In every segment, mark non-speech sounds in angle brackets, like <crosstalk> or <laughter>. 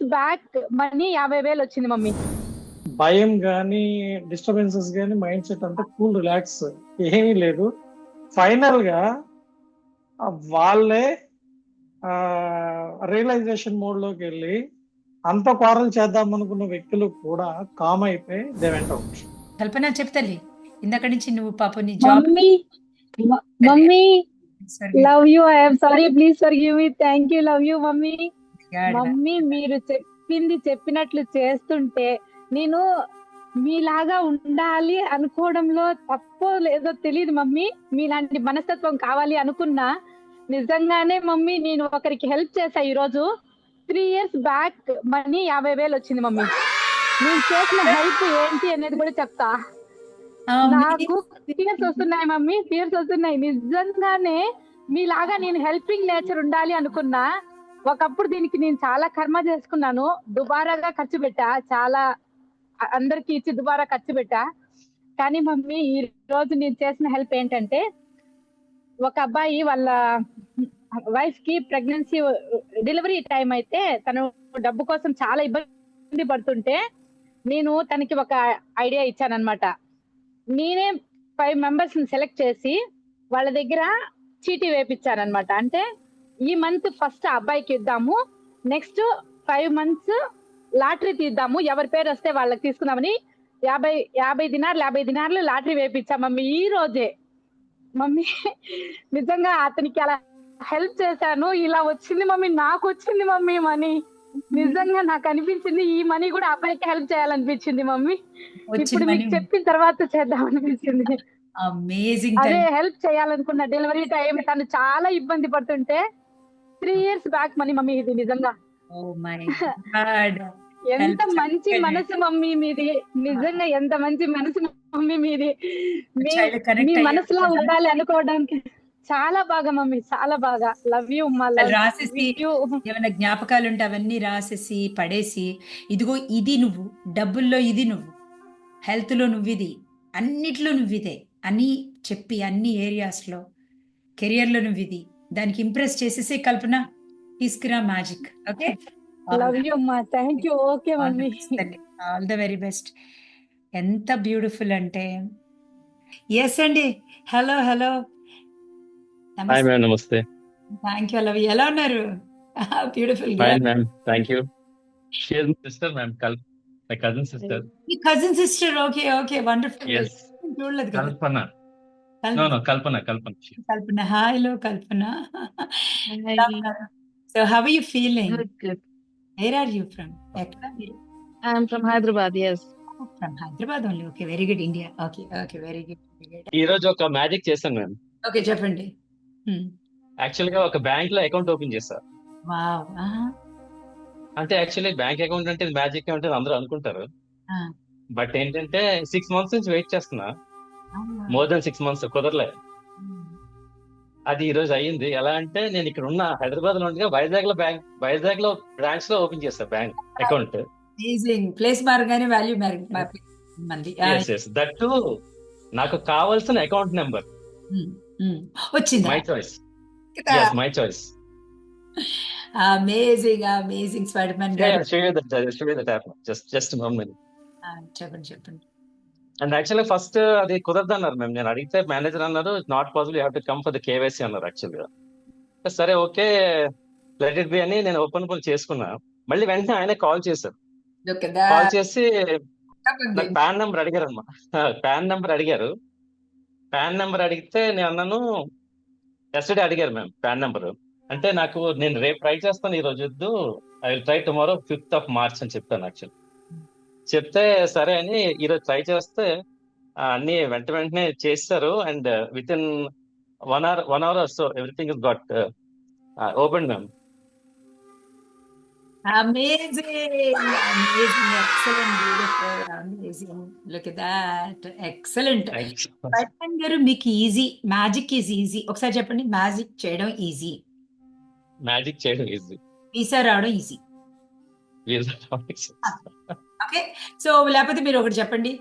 Years back money యాభై వేలు వచ్చింది మమ్మీ. భయం కానీ డిస్టర్బెన్సెస్ కానీ మైండ్ సెట్ అంతా కూల్ రిలాక్స్ ఏమీ లేదు. ఫైనల్గా ఆ వాళ్ళే రియలైజేషన్ మోడ్లోకి వెళ్ళి అంత కోరలు చేద్దాం అనుకున్న వ్యక్తులు కూడా కామ్ అయిపోయి దే వెంట కల్పన చెప్తలే ఇందాక నుంచి నువ్వు పాప నీ job mummy love you I'm sorry please forgive me thank you love you mummy. Mummy మీరు చెప్పింది చెప్పినట్లు చేస్తుంటే నేను మీలాగా ఉండాలి అనుకోవడంలో తప్పో లేదో తెలియదు మమ్మీ. మీలాంటి మనస్తత్వం కావాలి అనుకున్నా నిజంగానే మమ్మీ నేను ఒకరికి హెల్ప్ చేశా ఈ రోజు త్రీ ఇయర్స్ బ్యాక్ మనీ యాభై వేలు వచ్చింది మమ్మీ. నేను చేసిన హెల్ప్ ఏంటి అనేది కూడా చెప్తా. నాకు టీయర్స్ వస్తున్నాయి మమ్మీ టీయర్స్ వస్తున్నాయి. నిజంగానే మీలాగా నేను హెల్పింగ్ నేచర్ ఉండాలి అనుకున్నా ఒకప్పుడు దీనికి నేను చాలా కర్మ చేసుకున్నాను. దుబారాగా ఖర్చు పెట్టా. చాలా అందరికి ఇచ్చి దుబారా ఖర్చు పెట్టా. కానీ మమ్మీ ఈ రోజు నేను చేసిన హెల్ప్ ఏంటంటే ఒక అబ్బాయి వాళ్ళ వైఫ్కి ప్రెగ్నెన్సీ డెలివరీ టైం అయితే తను డబ్బు కోసం చాలా ఇబ్బంది పడుతుంటే నేను తనకి ఒక ఐడియా ఇచ్చానమాట నేనే ఫైవ్ మెంబర్స్ని సెలెక్ట్ చేసి వాళ్ళ దగ్గర చీటీ వేపించానమాట అంటే ఈ మంత్ ఫస్ట్ అబ్బాయికి ఇద్దాము. నెక్స్ట్ ఫైవ్ మంత్స్ లాటరీ తీద్దాము. ఎవరి పేరు వస్తే వాళ్ళకి తీసుకుందామని. యాభై యాభై దినార్లు యాభై దినార్లు లాటరీ వేపించా మమ్మీ ఈ రోజే. మమ్మీ నిజంగా అతనికి అలా హెల్ప్ చేశాను. ఇలా వచ్చింది మమ్మీ నాకు వచ్చింది మమ్మీ మనీ నిజంగా నాకు అనిపించింది. ఈ మనీ కూడా అబ్బాయికి హెల్ప్ చేయాలనిపించింది మమ్మీ. ఇప్పుడు మీకు చెప్పిన తర్వాత చేద్దాం అనిపించింది. అమేజింగ్ అదే హెల్ప్ చేయాలనుకున్న డెలివరీ టైం తను చాలా ఇబ్బంది పడుతుంటే three years back money mummy ఇది నిజంగా. ఎంత మంచి. మనసు మమ్మీ మీది. నిజంగా ఎంత మంచి మనసు మమ్మీ మీది. మీ- మనసులో. ఉండాలి అనుకోవడానికి. చాలా బాగా మమ్మీ చాలా బాగా. లవ్ యూ రాసేసి ఏమైనా జ్ఞాపకాలు ఉంటే అవన్నీ రాసేసి పడేసి ఇదిగో ఇది నువ్వు డబ్బుల్లో ఇది నువ్వు హెల్త్లో నువ్వు ఇది అన్నిట్లో నువ్వు ఇదే అని చెప్పి అన్ని ఏరియాస్లో కెరియర్లో నువ్వు ఇది. దానికి ఇంప్రెస్ చేసేసి కల్పన తీసుకురా మ్యాజిక్ ఓకే లవ్ యూ మా thank you okay mummy. All the very best ఎంత బ్యూటిఫుల్ అంటే. ఎస్ అండి. హలో హలో హాయ్ మ్యామ్ నమస్తే థ్యాంక్ యూ లవ్ ఎలా ఉన్నారు? Beautiful fine ma'am thank you sister ma'am కల్ my cousin sister me cousin sister okay okay wonderful yes చూడలేదు Kalpana Kalpana Kalpana Kalpana. హాయ్లో Kalpana. So how you feeling? Good, good. Where are you from ఎక్కడ మీరు? I'm from Hyderabad, yes. From Hyderabad only okay very good India okay okay very good ఈ రోజు ఒక magic చేశాను ma'am. Okay చెప్పండి. Hmm. యాక్చువల్గా ఒక బ్యాంక్లో అకౌంట్ ఓపెన్ చేశా. వావ్ అంటే యాక్చువల్లీ బ్యాంక్ అకౌంట్ అంటే మ్యాజిక్ అంటే అందరూ అనుకుంటారు. బట్ ఏంటంటే సిక్స్ మంత్స్ నుంచి వెయిట్ చేస్తున్నా. మోర్ దెన్ సిక్స్ మంత్స్ కుదరలే. అది ఈ రోజు అయ్యింది. ఎలా అంటే నేను ఇక్కడ ఉన్న హైదరాబాద్లో ఉండగా వైజాగ్లో బ్యాంక్ వైజాగ్లో బ్రాంచ్లో ఓపెన్ చేశా బ్యాంక్ అకౌంట్ ప్లేస్ మారగానే వాల్యూ మంది. ఎస్ ఎస్ దట్ టు నాకు కావాల్సిన అకౌంట్ నెంబర్. వచ్చింది? My choice my choice amazing amazing Spider Man just just చెప్పండి చెప్పండి. అండ్ యాక్చువల్లీ ఫస్ట్ అది కుదరదు అన్నారు మేము నేను అడిగితే మేనేజర్ అన్నారు not possible you have to come for the KYC అన్నారు యాక్చువల్గా సరే ఓకే లెట్ ఇట్ బి అని నేను ఓపెన్ పోల్ చేసుకున్నా. మళ్ళీ వెంటనే ఆయన కాల్ చేశారు. కాల్ చేసి. నాకు పాన్ నెంబర్ అడిగారు అనమాట పాన్ నెంబర్ అడిగారు. పాన్ నెంబర్ అడిగితే నేను అన్నాను ఎస్టర్డే అడిగారు మ్యామ్ పాన్ నెంబర్ అంటే నాకు నేను రేపు ట్రై చేస్తాను ఈ రోజు వద్దు. I will try tomorrow fifth of March అని చెప్పాను యాక్చువల్ చెప్తే సరే అని ఈరోజు ట్రై చేస్తే అన్ని వెంట వెంటనే చేస్తారు. And with in one hour one hour so everything is got open ma'am Amazing, amazing, excellent, beautiful, amazing. Look at that, excellent. బైటన్ గారు మీకు ఈజీ మ్యాజిక్ ఈజ్ ఈజీ ఒకసారి చెప్పండి మ్యాజిక్ చేయడం ఈజీ మ్యాజిక్ చేయడం ఈజీ వీసా రావడం easy okay. So లేకపోతే మీరు ఒకటి చెప్పండి.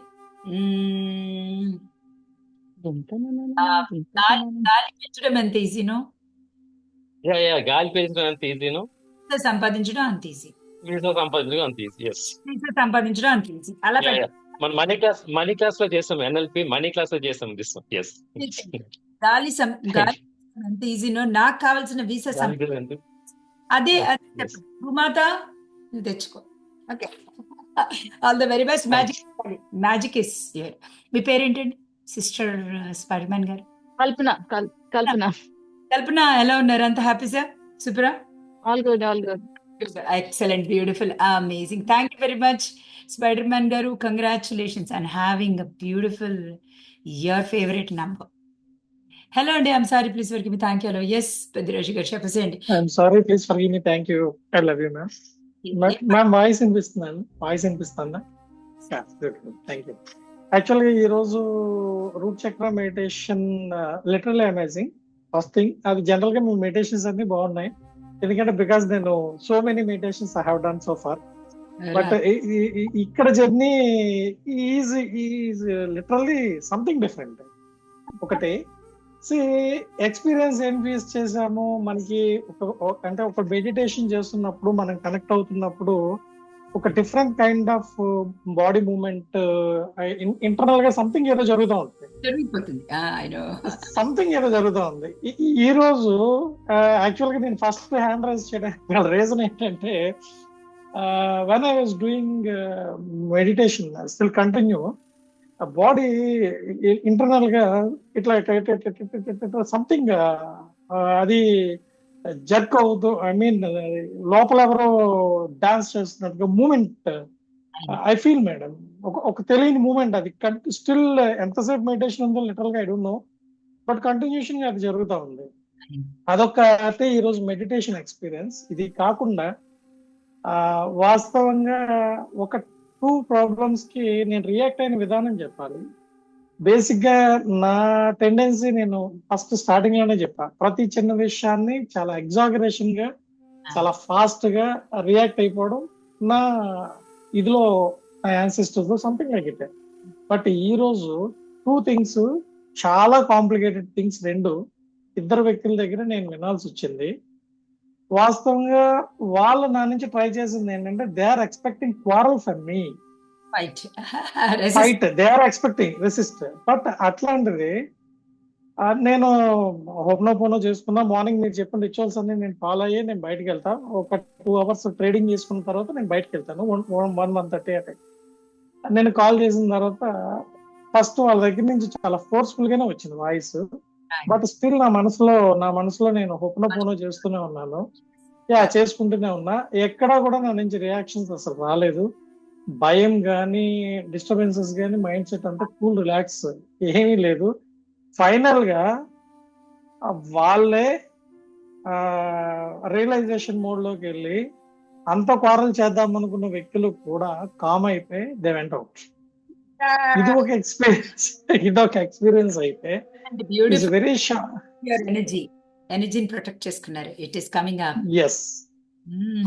గాలి పెంచడం ఎంత ఈజీనో గాలి పేసిన అంత ఈజీను సంపాదించడం అంత ఈజీ సంపాదించడం అంత ఈజీ సంపాదించడం అంత ఈజీ అలా మన మనీ క్లాస్ మనీ క్లాస్లో చేస్తాం ఎన్ఎల్పి మనీ క్లాస్లో చేస్తాం దిస్ ఎస్ గాలి గాలి ఎంత ఈజీనో నాకు కావాల్సిన వీసా అదే అదే. భూమాత నువ్వు తెచ్చుకో. Okay. All the very best magic magic is మీ పేరేంటండి? సిస్టర్ స్పైడర్ మ్యాన్ గారు. Kalpana, Kal- Kalpana. కల్పన ఎలా ఉన్నారు? అంత హ్యాపీ సార్ సూపరా All good, all good. Excellent beautiful amazing thank you very much Spider Man గారు. Congratulations and having a beautiful your favourite number hello అండి I'm sorry please వరకు మీ thank you hello yes Peddiraju గారు చెప్పేసేయండి. I'm sorry please for me thank you I love you ma'am ma'am voice వినిపిస్తున్నాను voice వినిపిస్తుందా thank you యాక్చువల్గా ఈ రోజు root chakra meditation literal amazing first thing అది జనరల్గా మీ మెడిటేషన్స్ అన్ని బాగున్నాయి. ఎందుకంటే బికాస్ నేను so many meditations I have done so far but ఇక్కడ journey is is literally something different ఒకటి సి ఎక్స్పీరియన్స్ ఏం ఫేస్ చేసాము మనకి ఒక- అంటే ఒక మెడిటేషన్ చేస్తున్నప్పుడు మనం కనెక్ట్ అవుతున్నప్పుడు ఒక different kind of body moment ఇంటర్నల్గా సంథింగ్ ఏదో జరుగుతూ జరిగిపోతుంది. నో సంథింగ్ ఏదో జరుగుతూ ఉంది. ఈ- రోజు యాక్చువల్గా నేను ఫస్ట్ హ్యాండ్ రైజ్ చేయడానికి రీజన్ ఏంటంటే when I was doing meditation still continue body ఇంటర్నల్గా ఇట్లా సంథింగ్ అది జర్క్ అవుతూ ఐ మీన్ లోపల ఎవరో డాన్స్ చేస్తున్నట్టుగా మూమెంట్ ఐ ఫీల్ మేడం ఒక ఒక తెలియని మూమెంట్ అది. స్టిల్ ఎంతసేపు మెడిటేషన్ ఉందో లిటరల్గా ఐ బట్ కంటిన్యూషన్గా అది జరుగుతూ ఉంది. అదొక అయితే ఈరోజు మెడిటేషన్ ఎక్స్పీరియన్స్ ఇది కాకుండా వాస్తవంగా ఒక టూ ప్రాబ్లమ్స్కి నేను రియాక్ట్ అయిన విధానం చెప్పాలి. బేసిక్గా నా టెండెన్సీ నేను ఫస్ట్ స్టార్టింగ్లోనే చెప్పా. ప్రతి చిన్న విషయాన్ని చాలా ఎగ్జాగరేషన్గా చాలా ఫాస్ట్గా రియాక్ట్ అయిపోవడం నా ఇదిలో నా ancestors something like it but ఈ రోజు టూ థింగ్స్ చాలా కాంప్లికేటెడ్ థింగ్స్ రెండు ఇద్దరు వ్యక్తుల దగ్గర నేను వినాల్సి వచ్చింది. వాస్తవంగా వాళ్ళు నా నుంచి ట్రై చేసింది ఏంటంటే they are expecting quarrel for me fight they are expecting resist but అట్లాంటిది నేను హోప్నోపోనో చేసుకున్నా మార్నింగ్ మీరు చెప్పిన రిచువల్స్ అన్ని నేను ఫాలో అయ్యి నేను బయటకు వెళ్తా. ఒక టూ అవర్స్ ట్రేడింగ్ చేసుకున్న తర్వాత నేను బయటకు వెళ్తాను. వన్ వన్ మంత్ థర్టీ అటే నేను కాల్ చేసిన తర్వాత ఫస్ట్ వాళ్ళ దగ్గర నుంచి చాలా ఫోర్స్ఫుల్ గానే వచ్చింది వాయిస్ బట్ స్టిల్ నా మనసులో నా మనసులో నేను హోప్నోపోనో చేస్తూనే ఉన్నాను. యా చేసుకుంటూనే ఉన్నా. ఎక్కడా కూడా నా నుంచి రియాక్షన్స్ అసలు రాలేదు. భయం కానీ డిస్టర్బెన్సెస్ కానీ మైండ్ సెట్ అంతా కూల్ రిలాక్స్ ఏమీ లేదు. ఫైనల్గా వాళ్ళే రియలైజేషన్ మోడ్లోకి వెళ్ళి అంత క్వారల్ చేద్దాం అనుకున్న వ్యక్తులు కూడా కామ్ అయిపోయి దే వెంట అవుట్ ఇది ఒక ఎక్స్పీరియన్స్ ఇది ఒక ఎక్స్పీరియన్స్ అయితే వెరీ ఎనర్జీ ఎనర్జీని ప్రొటెక్ట్ చేసుకున్నారు. It is coming up yes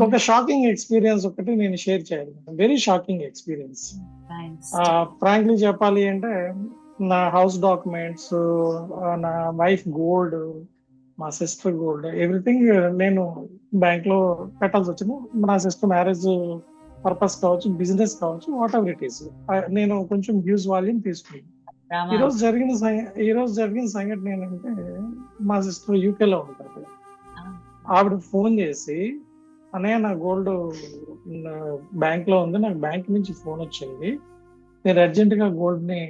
ఒక షాకింగ్ ఎక్స్పీరియన్స్ ఒకటి నేను షేర్ చేయాలి. వెరీ షాకింగ్ ఎక్స్పీరియన్స్ ఫ్రాంక్లీ చెప్పాలి అంటే నా హౌస్ డాక్యుమెంట్స్ నా వైఫ్ గోల్డ్ మా సిస్టర్ గోల్డ్ ఎవ్రీథింగ్ నేను బ్యాంక్లో పెట్టాల్సి వచ్చింది. నా సిస్టర్ మ్యారేజ్ పర్పస్ కావచ్చు బిజినెస్ కావచ్చు వాట్ ఎవర్ ఇట్ ఈస్ నేను కొంచెం హ్యూజ్ వాల్యూమ్ తీసుకున్నాను. ఈ రోజు జరిగిన ఈ రోజు జరిగిన సంఘటన ఏంటంటే మా సిస్టర్ యూకే లో ఉంటుంది ఆవిడ ఫోన్ చేసి అన్నయ్య నా గోల్డ్ బ్యాంక్లో ఉంది నాకు బ్యాంక్ నుంచి ఫోన్ వచ్చింది. నేను అర్జెంట్గా గోల్డ్ని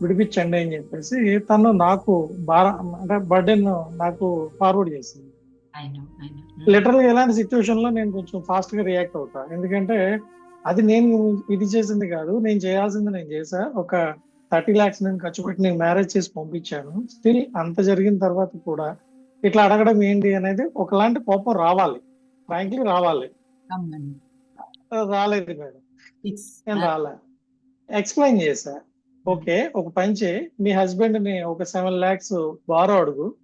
విడిపించండి అని చెప్పేసి తను నాకు బాగా అంటే బర్డెన్ నాకు ఫార్వర్డ్ చేసింది. లిటరల్గా ఇలాంటి సిచ్యువేషన్లో నేను కొంచెం ఫాస్ట్గా రియాక్ట్ అవుతా. ఎందుకంటే అది నేను ఇది చేసింది కాదు నేను చేయాల్సింది నేను చేసా. ఒక థర్టీ లాక్స్ నేను ఖర్చు పెట్టి నేను మ్యారేజ్ చేసి పంపించాను. స్టిల్ అంత జరిగిన తర్వాత కూడా ఇట్లా అడగడం ఏంటి అనేది ఒకలాంటి కోపం రావాలి. ఫ్రాంక్లీ రావాలి. రాలేదు మేడం. నేను రాలే. ఎక్స్ప్లెయిన్ చేశా. ఓకే ఒక పని చేయి. మీ హస్బెండ్ని ఒక సెవెన్ లాక్స్ బారో అడుగు.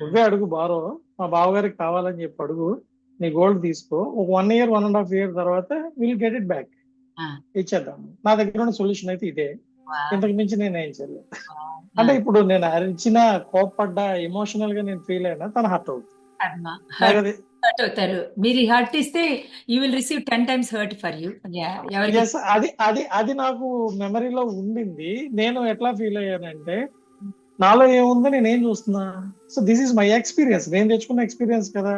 నువ్వే అడుగు బారో మా బావగారికి కావాలని చెప్పి అడుగు నీ గోల్డ్ తీసుకో. ఒక one year one and half year తర్వాత విల్ గెట్ ఇట్ బ్యాక్. ఇచ్చేద్దాం నా దగ్గర ఉన్న సొల్యూషన్ అయితే ఇదే. ఇంతకు మించి నేను ఏం చేయలేదు. అంటే ఇప్పుడు నేను అరిచిన కోప్పడ్డా ఎమోషనల్గా నేను ఫీల్ అయినా తన హర్ట్ అవుతుంది. హర్ట్ అవుతారు. మీరు హర్ట్ ఇస్తే you will receive ten times hurt for you అది అది అది నాకు మెమరీలో ఉండింది. నేను ఎట్లా ఫీల్ అయ్యానంటే నాలో ఏముందో నేను ఏం చూస్తున్నా? So this is my experience నేను తెచ్చుకున్న ఎక్స్పీరియన్స్ కదా.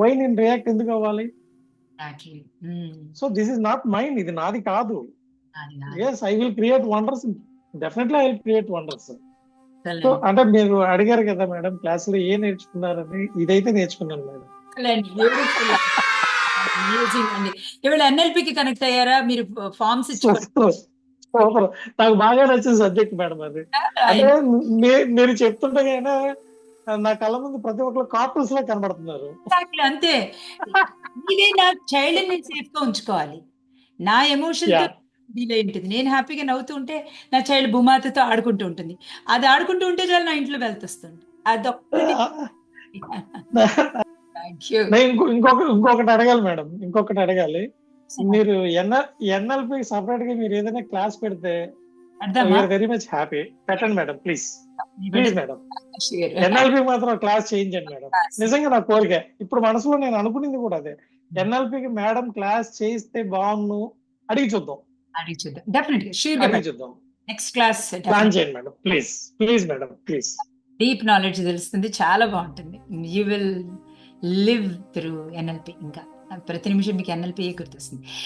వై నేను రియాక్ట్ ఎందుకు అవ్వాలి. So this is not mind ఇది నాది కాదు. Yes I will create wonders definitely I will create wonders. So అంటే మీరు అడిగారు కదా మేడం క్లాస్లో ఏం నేర్చుకున్నారని. ఇదైతే నేర్చుకున్నాను మేడం. ఇవాళ ఎన్ఎల్పికి కనెక్ట్ అయ్యారా? మీరు ఫార్మ్స్ ఇచ్చుకోండి సూపర్. నాకు బాగా నచ్చిన సబ్జెక్ట్ మేడం అది. అంటే మీరు చెప్తుంటే కైనా నా కళ్ళ ముందు ప్రతి ఒక్కరు కార్టూన్స్ లా కనబడుతున్నారు. అంతే. ఇదే నా చైల్డ్ నేను సేఫ్గా ఉంచుకోవాలి. నా ఎమోషన్. డీల్ అయి ఉంటుంది. నేను హ్యాపీగా నవ్వుతూ ఉంటే నా చైల్డ్ భూమాతతో ఆడుకుంటూ ఉంటుంది. అది ఆడుకుంటూ ఉంటే చాలు నా ఇంట్లో వెళ్తొస్తుంది అదొక్కటి <laughs> ఇంకొకటి అడగాలి మేడం. ఇంకొకటి అడగాలి. మీరు ఎన్ఎల్ ఎన్ఎల్పి సపరేట్గా మీరు ఏదైనా క్లాస్ పెడితే వెరీ మచ్ హ్యాపీ పెట్టండి madam please please madam. NLP మాత్రం క్లాస్ చేయించండి మేడం. నిజంగా నా కోరిక ఇప్పుడు మనసులో నేను అనుకునేది కూడా అదే. ఎన్ఎల్పికి మేడం క్లాస్ చేయిస్తే బాగున్ను అడిగి చూద్దాం. అడిగి చూద్దాం. డెఫినెట్ అడిగి చూద్దాం. నెక్స్ట్ క్లాస్ ప్లాన్ చేయండి madam please please madam please deep knowledge తెలుస్తుంది చాలా బాగుంటుంది. You will live through NLP ఇంకా. ప్రతి నిమిషం మీకు ఎన్ఎల్పి గుర్తొస్తుంది